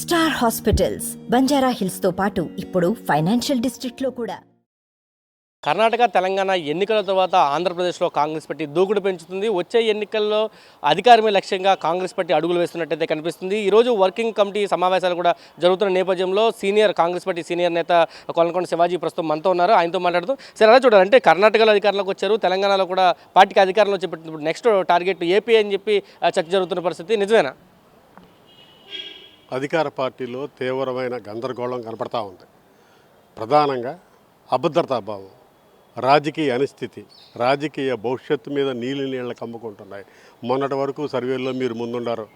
Star hospitals Banjara హిల్స్తో పాటు ఇప్పుడు financial డిస్ట్రిక్ట్లో కూడా. కర్ణాటక తెలంగాణ ఎన్నికల తర్వాత ఆంధ్రప్రదేశ్లో కాంగ్రెస్ పార్టీ దూకుడు పెంచుతుంది. వచ్చే ఎన్నికల్లో అధికారమే లక్ష్యంగా కాంగ్రెస్ పార్టీ అడుగులు వేస్తున్నట్టయితే కనిపిస్తుంది. ఈరోజు వర్కింగ్ కమిటీ సమావేశాలు కూడా జరుగుతున్న నేపథ్యంలో సీనియర్ కాంగ్రెస్ పార్టీ సీనియర్ నేత కొలకొండ శివాజీ ప్రస్తుతం మనతో ఉన్నారు. ఆయనతో మాట్లాడుతూ సరే అలా చూడాలి. అంటే కర్ణాటకలో అధికారంలోకి వచ్చారు. తెలంగాణలో కూడా పార్టీకి అధికారంలో చెప్పినప్పుడు నెక్స్ట్ టార్గెట్ ఏపీ అని చెప్పి చర్చ జరుగుతున్న పరిస్థితి నిజమేనా? అధికార పార్టీలో తీవ్రమైన గందరగోళం కనపడతా ఉంది. ప్రధానంగా అభద్రతాభావం రాజకీయ అనిస్థితి రాజకీయ భవిష్యత్తు మీద నీళ్ళు నీళ్ళ కమ్ముకుంటున్నాయి. మొన్నటి వరకు సర్వేల్లో మీరు ముందుండారు.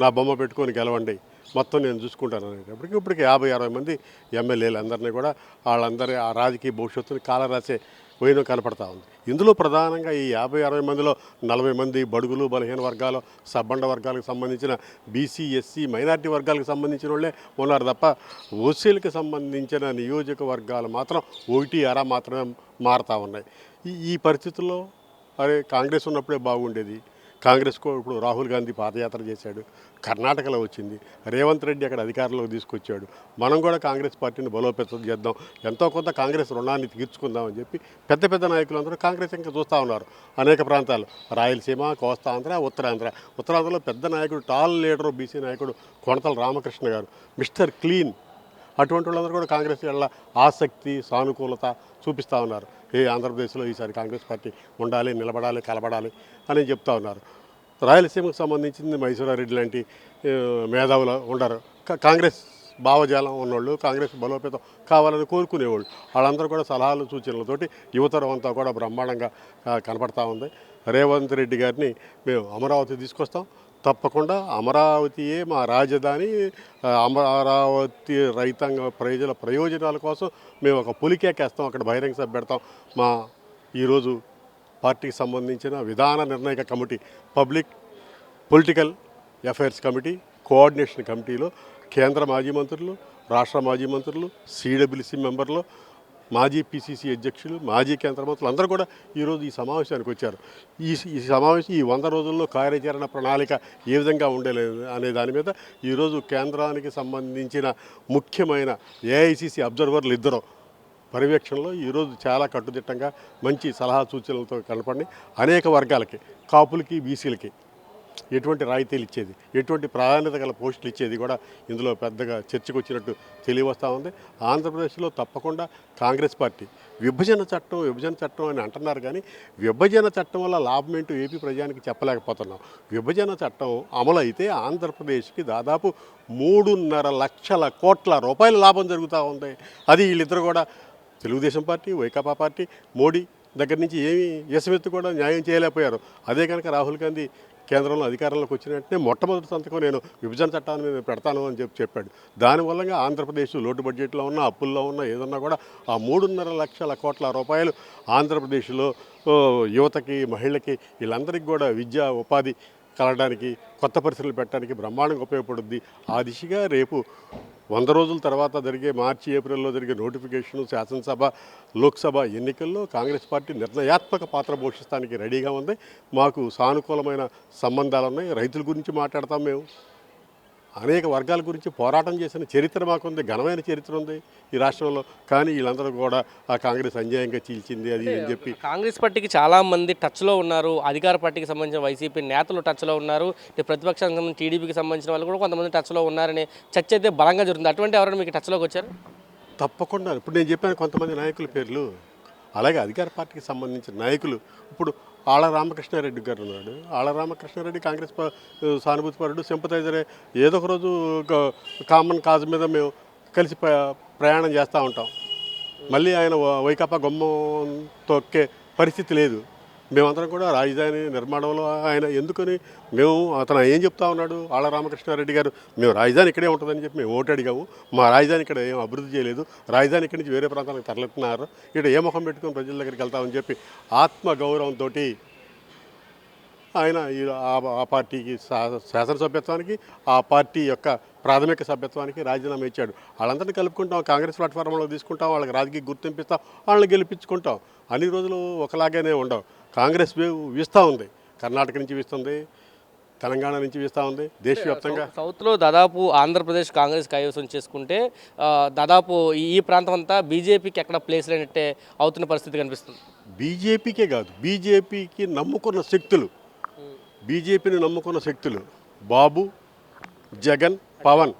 నా బొమ్మ పెట్టుకొని గెలవండి. మొత్తం నేను చూసుకుంటాను అనేటప్పటికి ఇప్పటికి యాభై అరవై మంది ఎమ్మెల్యేలు అందరినీ కూడా వాళ్ళందరి ఆ రాజకీయ భవిష్యత్తుని కాలరాసే పోయిన కనపడతా ఉంది. ఇందులో ప్రధానంగా ఈ యాభై అరవై మందిలో నలభై మంది బడుగులు బలహీన వర్గాలు సబ్బండ వర్గాలకు సంబంధించిన బీసీ ఎస్సీ మైనార్టీ వర్గాలకు సంబంధించిన వాళ్ళే ఉన్నారు తప్ప ఓసీలకు సంబంధించిన నియోజకవర్గాలు మాత్రం ఒకటి అర మాత్రమే మారుతూ ఉన్నాయి. ఈ ఈ పరిస్థితుల్లో అరే కాంగ్రెస్ ఉన్నప్పుడే బాగుండేది. కాంగ్రెస్ ఇప్పుడు రాహుల్ గాంధీ పాదయాత్ర చేశాడు కర్ణాటకలో వచ్చింది. రేవంత్ రెడ్డి అక్కడ అధికారంలోకి తీసుకొచ్చాడు. మనం కూడా కాంగ్రెస్ పార్టీని బలోపేతం చేద్దాం ఎంతో కొంత కాంగ్రెస్ రుణాన్ని తీర్చుకుందామని చెప్పి పెద్ద పెద్ద నాయకులందరూ కాంగ్రెస్ ఇంకా చూస్తూ ఉన్నారు. అనేక ప్రాంతాలు రాయలసీమ కోస్తాంధ్ర ఉత్తరాంధ్ర. ఉత్తరాంధ్రలో పెద్ద నాయకుడు టాల్ లీడరు బీసీ నాయకుడు కొనతల రామకృష్ణ గారు. మిస్టర్ క్లీన్ అటువంటి వాళ్ళందరూ కూడా కాంగ్రెస్ వల్ల ఆసక్తి సానుకూలత చూపిస్తూ ఉన్నారు. ఏ ఆంధ్రప్రదేశ్లో ఈసారి కాంగ్రెస్ పార్టీ ఉండాలి నిలబడాలి కలబడాలి అని చెప్తా ఉన్నారు. రాయలసీమకు సంబంధించింది మైసూరారెడ్డి లాంటి మేధావులు ఉండరు. కాంగ్రెస్ భావజాలం ఉన్నోళ్ళు కాంగ్రెస్ బలోపేతం కావాలని కోరుకునేవాళ్ళు. వాళ్ళందరూ కూడా సలహాలు సూచనలతోటి యువతరం అంతా కూడా బ్రహ్మాండంగా కనపడతా ఉంది. రేవంత్ రెడ్డి గారిని మేము అమరావతి తీసుకొస్తాం. తప్పకుండా అమరావతియే మా రాజధాని అమరావతి రైతాంగ ప్రజల ప్రయోజనాల కోసం మేము ఒక పులికేకేస్తాం అక్కడ బహిరంగ సభ పెడతాం. మా ఈరోజు పార్టీకి సంబంధించిన విధాన నిర్ణాయక committee public political affairs committee coordination కమిటీలో కేంద్ర మాజీ మంత్రులు రాష్ట్ర మాజీ మంత్రులు సిడబ్ల్యూసి మెంబర్లు మాజీ పిసిసి అధ్యక్షులు మాజీ కేంద్ర మంత్రులు అందరూ కూడా ఈరోజు ఈ సమావేశానికి వచ్చారు. ఈ ఈ సమావేశం ఈ వంద రోజుల్లో కార్యాచరణ ప్రణాళిక ఏ విధంగా ఉండలేదు అనే దాని మీద ఈరోజు కేంద్రానికి సంబంధించిన ముఖ్యమైన ఏఐసిసి అబ్జర్వర్లు ఇద్దరు పర్యవేక్షణలో ఈరోజు చాలా కట్టుదిట్టంగా మంచి సలహా సూచనలతో కనపడి అనేక వర్గాలకి కాపులకి బీసీలకి ఎటువంటి రాయితీలు ఇచ్చేది? ఎటువంటి ప్రాధాన్యత గల పోస్టులు ఇచ్చేది కూడా ఇందులో పెద్దగా చర్చకు వచ్చినట్టు తెలియవస్తూ ఉంది. ఆంధ్రప్రదేశ్లో తప్పకుండా కాంగ్రెస్ పార్టీ విభజన చట్టం విభజన చట్టం అని అంటున్నారు కానీ విభజన చట్టం వల్ల లాభం ఏంటో ఏపీ ప్రజానికి చెప్పలేకపోతున్నాం. విభజన చట్టం అమలు అయితే ఆంధ్రప్రదేశ్కి దాదాపు మూడున్నర లక్షల కోట్ల రూపాయల లాభం జరుగుతూ ఉంది. అది వీళ్ళిద్దరు కూడా తెలుగుదేశం పార్టీ వైకాపా పార్టీ మోడీ దగ్గర నుంచి ఏమీ ఎసమెత్తు కూడా న్యాయం చేయలేకపోయారు. అదే కనుక రాహుల్ గాంధీ కేంద్రంలో అధికారంలోకి వచ్చిన వెంటనే మొట్టమొదటి సంతకం నేను విభజన చట్టాన్ని మీద పెడతాను అని చెప్పి చెప్పాడు. దానివల్ల ఆంధ్రప్రదేశ్ లోటు బడ్జెట్లో ఉన్న అప్పుల్లో ఉన్న ఏదన్నా కూడా ఆ మూడున్నర లక్షల కోట్ల రూపాయలు ఆంధ్రప్రదేశ్లో యువతకి మహిళకి వీళ్ళందరికీ కూడా విద్య ఉపాధి కలగడానికి కొత్త పరిస్థితులు పెట్టడానికి బ్రహ్మాండంగా ఉపయోగపడుద్ది. ఆ దిశగా రేపు వంద రోజుల తర్వాత జరిగే మార్చి ఏప్రిల్లో జరిగే నోటిఫికేషన్ శాసనసభ లోక్సభ ఎన్నికల్లో కాంగ్రెస్ పార్టీ నిర్ణయాత్మక పాత్ర పోషిస్తానికి రెడీగా ఉంది. మాకు సానుకూలమైన సంబంధాలు ఉన్నాయి రైతుల గురించి మాట్లాడతాం మేము. అనేక వర్గాల గురించి పోరాటం చేసిన చరిత్ర మాకుంది ఘనమైన చరిత్ర ఉంది ఈ రాష్ట్రంలో. కానీ వీళ్ళందరూ కూడా ఆ కాంగ్రెస్ అన్యాయంగా చీల్చింది అది అని చెప్పి కాంగ్రెస్ పార్టీకి చాలా మంది టచ్లో ఉన్నారు. అధికార పార్టీకి సంబంధించిన వైసీపీ నేతలు టచ్లో ఉన్నారు. ప్రతిపక్షానికి సంబంధించిన టీడీపీకి సంబంధించిన వాళ్ళు కూడా కొంతమంది టచ్లో ఉన్నారని చర్చ అయితే బలంగా జరుగుతుంది. అటువంటి ఎవరైనా మీకు టచ్లోకి వచ్చారు? తప్పకుండా. ఇప్పుడు నేను చెప్పాను కొంతమంది నాయకుల పేర్లు. అలాగే అధికార పార్టీకి సంబంధించిన నాయకులు ఇప్పుడు ఆళ్ళ రామకృష్ణారెడ్డి గారు ఉన్నాడు. ఆళ్ళ రామకృష్ణారెడ్డి కాంగ్రెస్ సానుభూతి పరుడు సింపతైజరే ఏదో ఒక రోజు కామన్ కాజ్ మీద మేము కలిసి ప్రయాణం చేస్తూ ఉంటాం. మళ్ళీ ఆయన వైకాపా గుమ్మం తొక్కే పరిస్థితి లేదు. మేమందరం కూడా రాజధాని నిర్మాణంలో ఆయన ఎందుకని? మేము అతను ఏం చెప్తా ఉన్నాడు? ఆళ్ళ రామకృష్ణారెడ్డి గారు మేము రాజధాని ఇక్కడే ఉంటుందని చెప్పి మేము ఓటు అడిగాము. మా రాజధాని ఇక్కడ ఏం అభివృద్ధి చేయలేదు. రాజధాని ఇక్కడి నుంచి వేరే ప్రాంతాలకు తరలిస్తున్నారు. ఇక్కడ ఏ ముఖం పెట్టుకుని ప్రజల దగ్గరికి వెళ్తామని చెప్పి ఆత్మగౌరవంతో ఆయన ఈ ఆ- ఆ పార్టీకి శాసనసభ్యత్వానికి ఆ పార్టీ యొక్క ప్రాథమిక సభ్యత్వానికి రాజీనామా ఇచ్చాడు. వాళ్ళందరినీ కలుపుకుంటాం కాంగ్రెస్ ప్లాట్ఫారంలో తీసుకుంటాం వాళ్ళకి రాజకీయ గుర్తింపిస్తాం వాళ్ళని గెలిపించుకుంటాం. అన్ని రోజులు ఒకలాగానే ఉండవు కాంగ్రెస్ వీస్తూ ఉంది. కర్ణాటక నుంచి వీస్తుంది తెలంగాణ నుంచి వీస్తూ ఉంది దేశవ్యాప్తంగా. సౌత్లో దాదాపు ఆంధ్రప్రదేశ్ కాంగ్రెస్ కైవసం చేసుకుంటే దాదాపు ఈ ప్రాంతం అంతా బీజేపీకి ఎక్కడ ప్లేస్ లేనట్టే అవుతున్న పరిస్థితి కనిపిస్తుంది. బీజేపీకే కాదు. బీజేపీకి నమ్ముకున్న శక్తులు. బీజేపీని నమ్ముకున్న శక్తులు బాబు జగన్ పవన్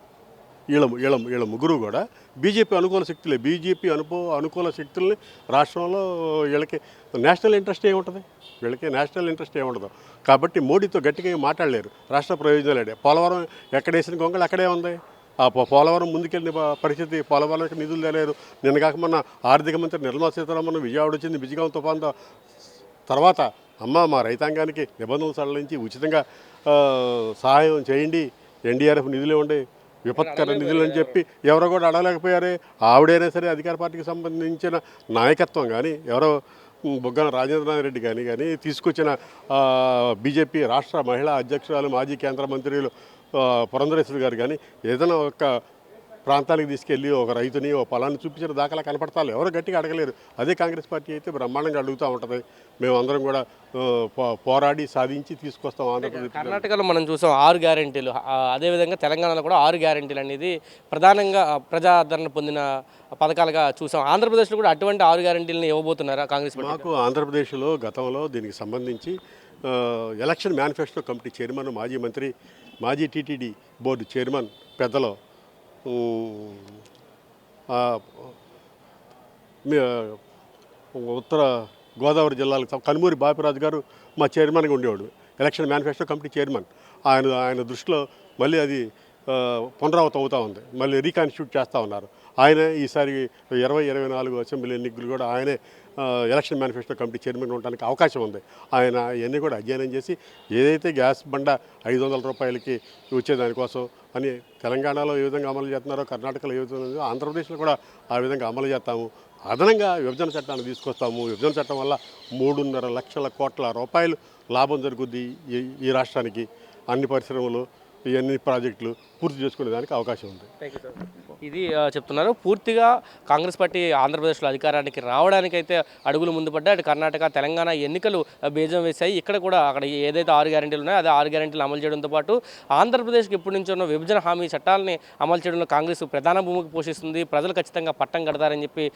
వీళ్ళ వీళ్ళ వీళ్ళ ముగ్గురు కూడా బీజేపీ అనుకూల శక్తులే. బీజేపీ అనుకో అనుకూల శక్తుల్ని రాష్ట్రంలో వీళ్ళకి నేషనల్ ఇంట్రెస్ట్ ఏముంటుంది? వీళ్ళకి నేషనల్ ఇంట్రెస్ట్ ఏముండదు. కాబట్టి మోడీతో గట్టిగా మాట్లాడలేరు. రాష్ట్ర ప్రయోజనాలు పోలవరం ఎక్కడేసిన గొంగళి అక్కడే ఉంది. ఆ పోలవరం ముందుకెళ్ళిన పరిస్థితి పోలవరంకి నిధులు తెలియరు నిన్న కాక మొన్న ఆర్థిక మంత్రి నిర్మలా సీతారామన్ విజయవాడ వచ్చింది బిజిగాం తుఫాన్తో. తర్వాత అమ్మ మా రైతాంగానికి నిబంధనలు సడలించి ఉచితంగా సహాయం చేయండి. ఎన్డీఆర్ఎఫ్ నిధులు ఉండే విపత్కర నిధులు అని చెప్పి ఎవరో కూడా అడగలేకపోయారే. ఆవిడైనా సరే అధికార పార్టీకి సంబంధించిన నాయకత్వం కానీ ఎవరో ఉమ్, బుగ్గన రాజేంద్రనాథ్ రెడ్డి కానీ కానీ తీసుకొచ్చిన బీజేపీ రాష్ట్ర మహిళా అధ్యక్షురాలు మాజీ కేంద్ర మంత్రులు పురంధరేశ్వరి గారు కానీ ఏదైనా ఒక ప్రాంతానికి తీసుకెళ్ళి ఒక రైతుని ఒక పొలాన్ని చూపించిన దాఖలా కనపడతారు. ఎవరు గట్టిగా అడగలేరు. అదే కాంగ్రెస్ పార్టీ అయితే బ్రహ్మాండంగా అడుగుతూ ఉంటుంది. మేమందరం కూడా పోరాడి సాధించి తీసుకొస్తాం ఆంధ్రప్రదేశ్ కర్ణాటకలో మనం చూసాం ఆరు గ్యారెంటీలు. అదేవిధంగా తెలంగాణలో కూడా ఆరు గ్యారెంటీలు అనేది ప్రధానంగా ప్రజాదరణ పొందిన పథకాలుగా చూసాం. ఆంధ్రప్రదేశ్లో కూడా అటువంటి ఆరు గ్యారెంటీలను ఇవ్వబోతున్నారా కాంగ్రెస్ పార్టీ? మాకు ఆంధ్రప్రదేశ్లో గతంలో దీనికి సంబంధించి ఎలక్షన్ మేనిఫెస్టో కమిటీ చైర్మన్ మాజీ మంత్రి మాజీ టీటీడీ బోర్డు చైర్మన్ పెద్దలు ఉత్తర గోదావరి జిల్లాలకు కనుమూరి బాపిరాజు గారు మా చైర్మన్గా ఉండేవాడు. Election manifesto committee chairman. ఆయన ఆయన దృష్టిలో మళ్ళీ అది పునరావృతం అవుతూ ఉంది. మళ్ళీ రీకాన్స్టిట్యూట్ చేస్తూ ఉన్నారు. ఆయన ఈసారి ఇరవై ఇరవై నాలుగు అసెంబ్లీ ఎన్నికలు కూడా ఆయనే ఎలక్షన్ మేనిఫెస్టో కమిటీ చైర్మన్ ఉండడానికి అవకాశం ఉంది. ఆయన ఇవన్నీ కూడా అధ్యయనం చేసి ఏదైతే గ్యాస్ బండ ఐదు వందల రూపాయలకి వచ్చేదానికోసం అని తెలంగాణలో ఏ విధంగా అమలు చేస్తున్నారో కర్ణాటకలో ఏ విధంగా ఆంధ్రప్రదేశ్లో కూడా ఆ విధంగా అమలు చేస్తాము. అదనంగా విభజన చట్టాన్ని తీసుకొస్తాము. విభజన చట్టం వల్ల మూడున్నర లక్షల కోట్ల రూపాయలు లాభం జరుగుద్ది ఈ ఈ రాష్ట్రానికి. అన్ని పరిశ్రమలు ఇవన్నీ ప్రాజెక్టులు పూర్తి చేసుకునే దానికి అవకాశం ఉంది. ఇది చెప్తున్నారు. పూర్తిగా కాంగ్రెస్ పార్టీ ఆంధ్రప్రదేశ్లో అధికారానికి రావడానికైతే అడుగులు ముందు పడ్డాయి. అటు కర్ణాటక తెలంగాణ ఎన్నికలు బీజం వేశాయి. ఇక్కడ కూడా అక్కడ ఏదైతే ఆరు గ్యారెంటీలు ఉన్నాయో అదే ఆరు గ్యారెంటీలు అమలు చేయడంతో పాటు ఆంధ్రప్రదేశ్కి ఎప్పటి నుంచో ఉన్న విభజన హామీ చట్టాలని అమలు చేయడంలో కాంగ్రెస్ ప్రధాన భూమికి పోషిస్తుంది. ప్రజలు ఖచ్చితంగా పట్టం కడతారని చెప్పి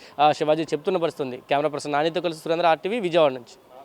శివాజీ చెప్తున్న పరిస్థితుంది కెమెరా పర్సన్ నానితో కలిసి సురేంద్ర ఆర్టీవీ విజయవాడ నుంచి.